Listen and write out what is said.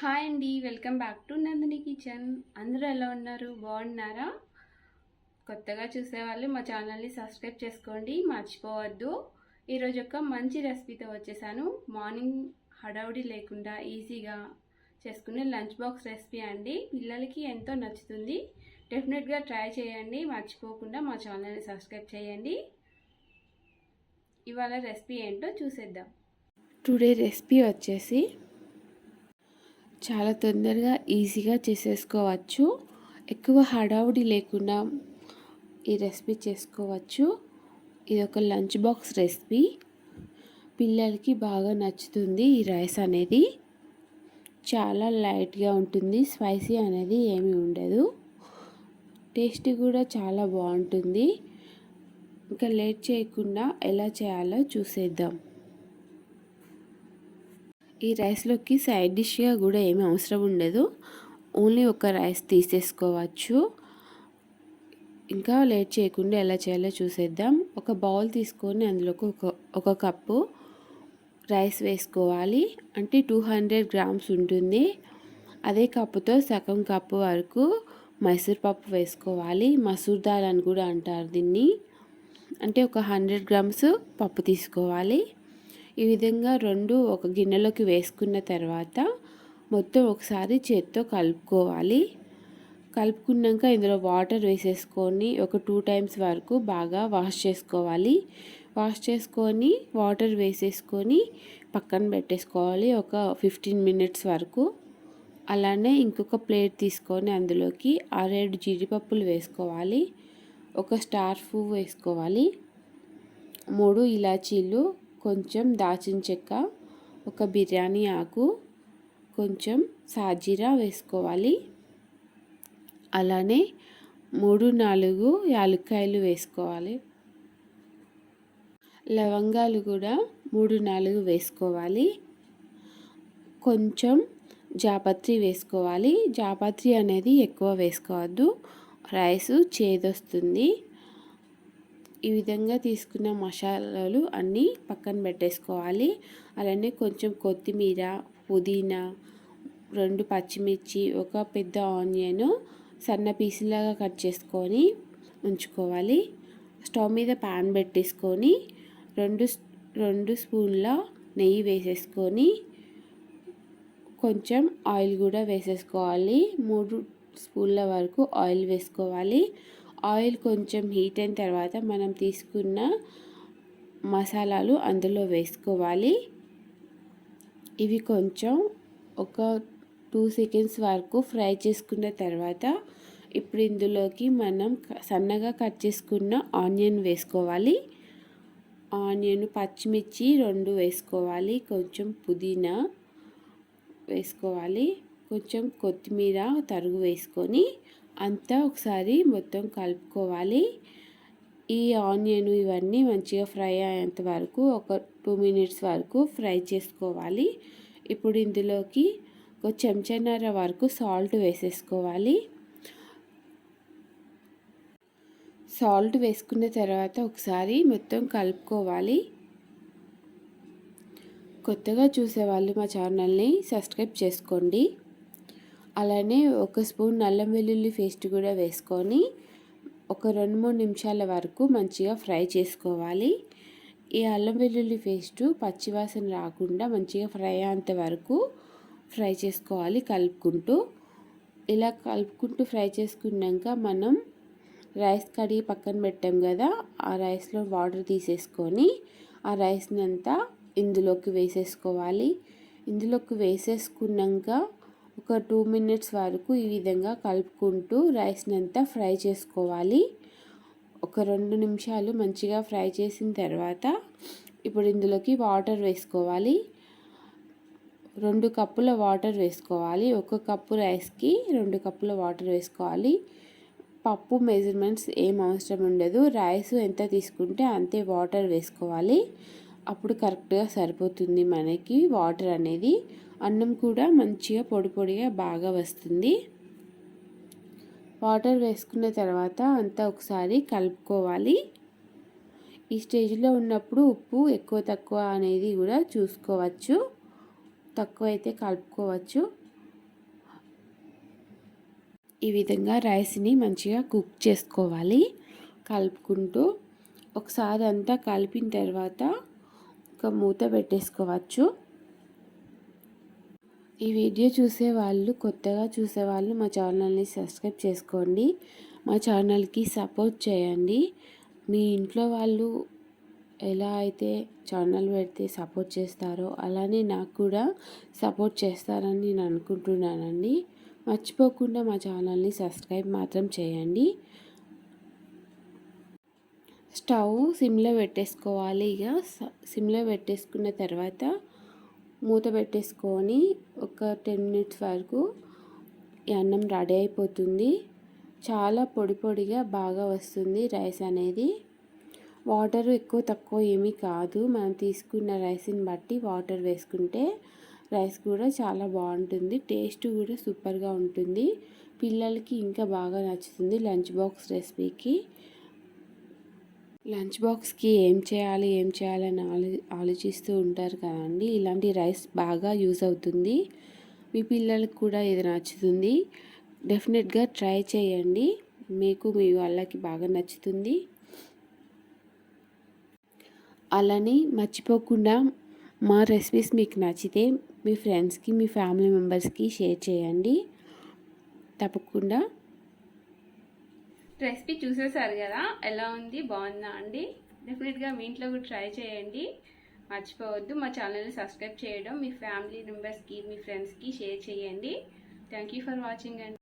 Hi అండి welcome back to Nandini kitchen. అందరూ ఎలా ఉన్నారు? బాగున్నారా? కొత్తగా చూసేవాళ్ళు మా ఛానల్ని సబ్స్క్రైబ్ చేసుకోండి మర్చిపోవద్దు. ఈరోజు ఒక మంచి రెసిపీతో వచ్చేసాను. మార్నింగ్ హడావుడి లేకుండా ఈజీగా చేసుకునే లంచ్ బాక్స్ రెసిపీ అండి. పిల్లలకి ఎంతో నచ్చుతుంది. డెఫినెట్గా ట్రై చేయండి మర్చిపోకుండా మా ఛానల్ని సబ్స్క్రైబ్ చేయండి. ఇవాళ రెసిపీ ఏంటో చూసేద్దాం. టుడే రెసిపీ వచ్చేసి చాలా తొందరగా ఈజీగా చేసేసుకోవచ్చు. ఎక్కువ హడావుడి లేకుండా ఈ రెసిపీ చేసుకోవచ్చు. ఇది ఒక లంచ్ బాక్స్ రెసిపీ. పిల్లలకి బాగా నచ్చుతుంది ఈ రైస్ అనేది. చాలా లైట్గా ఉంటుంది స్పైసీ అనేది ఏమీ ఉండదు. టేస్ట్ కూడా చాలా బాగుంటుంది. ఇంకా లేట్ చేయకుండా ఎలా చేయాలో చూసేద్దాం. ఈ రైస్లోకి సైడ్ డిష్గా కూడా ఏమీ అవసరం ఉండదు. ఓన్లీ ఒక రైస్ తీసేసుకోవచ్చు. ఇంకా లేట్ చేయకుండా ఎలా చేయాలో చూసేద్దాం. ఒక బౌల్ తీసుకొని అందులోకి ఒక ఒక కప్పు రైస్ వేసుకోవాలి. అంటే టూ హండ్రెడ్ గ్రామ్స్ ఉంటుంది. అదే కప్పుతో సగం కప్పు వరకు మైసూర్ పప్పు వేసుకోవాలి. మసూర్ దాల్ అని కూడా అంటారు దీన్ని. అంటే ఒక హండ్రెడ్ గ్రామ్స్ పప్పు తీసుకోవాలి. ఈ విధంగా రెండు ఒక గిన్నెలోకి వేసుకున్న తర్వాత మొత్తం ఒకసారి చేత్తో కలుపుకోవాలి. కలుపుకున్నాక ఇందులో వాటర్ వేసేసుకొని ఒక టూ టైమ్స్ వరకు బాగా వాష్ చేసుకోవాలి. వాష్ చేసుకొని వాటర్ వేసేసుకొని పక్కన పెట్టేసుకోవాలి ఒక ఫిఫ్టీన్ మినిట్స్ వరకు. అలానే ఇంకొక ప్లేట్ తీసుకొని అందులోకి ఆరేడు జీడిపప్పులు వేసుకోవాలి. ఒక స్టార్ పువ్వు వేసుకోవాలి. మూడు ఇలాచీలు కొంచెం దాచిన చెక్క ఒక బిర్యానీ ఆకు కొంచెం సాజీరా వేసుకోవాలి. అలానే మూడు నాలుగు యాలక్కాయలు వేసుకోవాలి. లవంగాలు కూడా మూడు నాలుగు వేసుకోవాలి. కొంచెం జాపత్రి వేసుకోవాలి. జాపత్రి అనేది ఎక్కువ వేసుకోవద్దు. రైస్ చేదొస్తుంది. ఈ విధంగా తీసుకున్న మసాలాలు అన్నీ పక్కన పెట్టేసుకోవాలి. అలానే కొంచెం కొత్తిమీర పుదీనా రెండు పచ్చిమిర్చి ఒక పెద్ద ఆనియన్ సన్న పీసులాగా కట్ చేసుకొని ఉంచుకోవాలి. స్టవ్ మీద ప్యాన్ పెట్టేసుకొని రెండు రెండు స్పూన్ల నెయ్యి వేసేసుకొని కొంచెం ఆయిల్ కూడా వేసేసుకోవాలి. మూడు స్పూన్ల వరకు ఆయిల్ వేసుకోవాలి. ఆయిల్ కొంచెం హీట్ అయిన తర్వాత మనం తీసుకున్న మసాలాలు అందులో వేసుకోవాలి. ఇవి కొంచెం ఒక టూ సెకండ్స్ వరకు ఫ్రై చేసుకున్న తర్వాత ఇప్పుడు ఇందులోకి మనం సన్నగా కట్ చేసుకున్న ఆనియన్ వేసుకోవాలి. ఆనియన్ పచ్చిమిర్చి రెండు వేసుకోవాలి. కొంచెం పుదీనా వేసుకోవాలి. కొంచెం కొత్తిమీర తరుగు వేసుకొని అంతా ఒకసారి మొత్తం కలుపుకోవాలి. ఈ ఆనియన్ ఇవన్నీ మంచిగా ఫ్రై అయ్యేంత వరకు ఒక టూ మినిట్స్ వరకు ఫ్రై చేసుకోవాలి. ఇప్పుడు ఇందులోకి ఒక చెంచాన్నర వరకు సాల్ట్ వేసేసుకోవాలి. సాల్ట్ వేసుకున్న తర్వాత ఒకసారి మొత్తం కలుపుకోవాలి. కొత్తగా చూసేవాళ్ళు మా ఛానల్ని సబ్స్క్రైబ్ చేసుకోండి. అలానే ఒక స్పూన్ నల్లం వెల్లుల్లి పేస్ట్ కూడా వేసుకొని ఒక రెండు మూడు నిమిషాల వరకు మంచిగా ఫ్రై చేసుకోవాలి. ఈ అల్లం వెల్లుల్లి పేస్టు పచ్చివాసన రాకుండా మంచిగా ఫ్రై అయ్యేంత వరకు ఫ్రై చేసుకోవాలి కలుపుకుంటూ. ఇలా కలుపుకుంటూ ఫ్రై చేసుకున్నాక మనం రైస్ కడిగి పక్కన పెట్టాం కదా ఆ రైస్లో వాటర్ తీసేసుకొని ఆ రైస్ని అంతా ఇందులోకి వేసేసుకోవాలి. ఇందులోకి వేసేసుకున్నాక ఒక టూ మినిట్స్ వరకు ఈ విధంగా కలుపుకుంటూ రైస్ని అంతా ఫ్రై చేసుకోవాలి. ఒక రెండు నిమిషాలు మంచిగా ఫ్రై చేసిన తర్వాత ఇప్పుడు ఇందులోకి వాటర్ వేసుకోవాలి. రెండు కప్పుల వాటర్ వేసుకోవాలి. ఒక కప్పు రైస్కి రెండు కప్పుల వాటర్ వేసుకోవాలి. పప్పు మెజర్మెంట్స్ ఏం అవసరం ఉండదు. రైస్ ఎంత తీసుకుంటే అంతే వాటర్ వేసుకోవాలి. అప్పుడు కరెక్ట్గా సరిపోతుంది మనకి. వాటర్ అనేది అన్నం కూడా మంచిగా పొడి పొడిగా బాగా వస్తుంది. వాటర్ వేసుకున్న తర్వాత అంతా ఒకసారి కలుపుకోవాలి. ఈ స్టేజ్లో ఉన్నప్పుడు ఉప్పు ఎక్కువ తక్కువ అనేది కూడా చూసుకోవచ్చు. తక్కువ అయితే కలుపుకోవచ్చు. ఈ విధంగా రైస్ని మంచిగా కుక్ చేసుకోవాలి. కలుపుకుంటూ ఒకసారి అంతా కలిపిన తర్వాత ఒక మూత పెట్టేసుకోవచ్చు. ఈ వీడియో చూసే వాళ్ళు కొత్తగా చూసేవాళ్ళు మా ఛానల్ని సబ్స్క్రైబ్ చేసుకోండి. మా ఛానల్కి సపోర్ట్ చేయండి. మీ ఇంట్లో వాళ్ళు ఎలా అయితే ఛానల్ పెడితే సపోర్ట్ చేస్తారో అలానే నాకు కూడా సపోర్ట్ చేస్తారని నేను అనుకుంటున్నానండి. మర్చిపోకుండా మా ఛానల్ని సబ్స్క్రైబ్ మాత్రం చేయండి. స్టవ్ సిమ్లో పెట్టేసుకోవాలి. ఇక సిమ్లో పెట్టేసుకున్న తర్వాత మూత పెట్టేసుకొని ఒక టెన్ మినిట్స్ వరకు ఈ అన్నం రెడీ అయిపోతుంది. చాలా పొడి పొడిగా బాగా వస్తుంది రైస్ అనేది. వాటర్ ఎక్కువ తక్కువ ఏమీ కాదు. మనం తీసుకున్న రైస్ని బట్టి వాటర్ వేసుకుంటే రైస్ కూడా చాలా బాగుంటుంది. టేస్ట్ కూడా సూపర్గా ఉంటుంది. పిల్లలకి ఇంకా బాగా నచ్చుతుంది లంచ్ బాక్స్ రెసిపీకి. లంచ్ బాక్స్కి ఏం చేయాలి ఏం చేయాలని ఆలో ఆలోచిస్తూ ఉంటారు కదండి. ఇలాంటి రైస్ బాగా యూస్ అవుతుంది. మీ పిల్లలకు కూడా ఇది నచ్చుతుంది. డెఫినెట్గా ట్రై చేయండి. మీకు మీ వాళ్ళకి బాగా నచ్చుతుంది. అలానే మర్చిపోకుండా మా రెసిపీస్ మీకు నచ్చితే మీ ఫ్రెండ్స్కి మీ ఫ్యామిలీ మెంబర్స్కి షేర్ చేయండి. తప్పకుండా రెసిపీ చూసేసారు కదా ఎలా ఉంది బాగుందా అండి? డెఫినెట్గా మీ ఇంట్లో కూడా ట్రై చేయండి. మర్చిపోవద్దు మా ఛానల్ని సబ్స్క్రైబ్ చేయడం మీ ఫ్యామిలీ మెంబర్స్కి మీ ఫ్రెండ్స్కి షేర్ చేయండి. థ్యాంక్ యూ ఫర్ వాచింగ్ అండి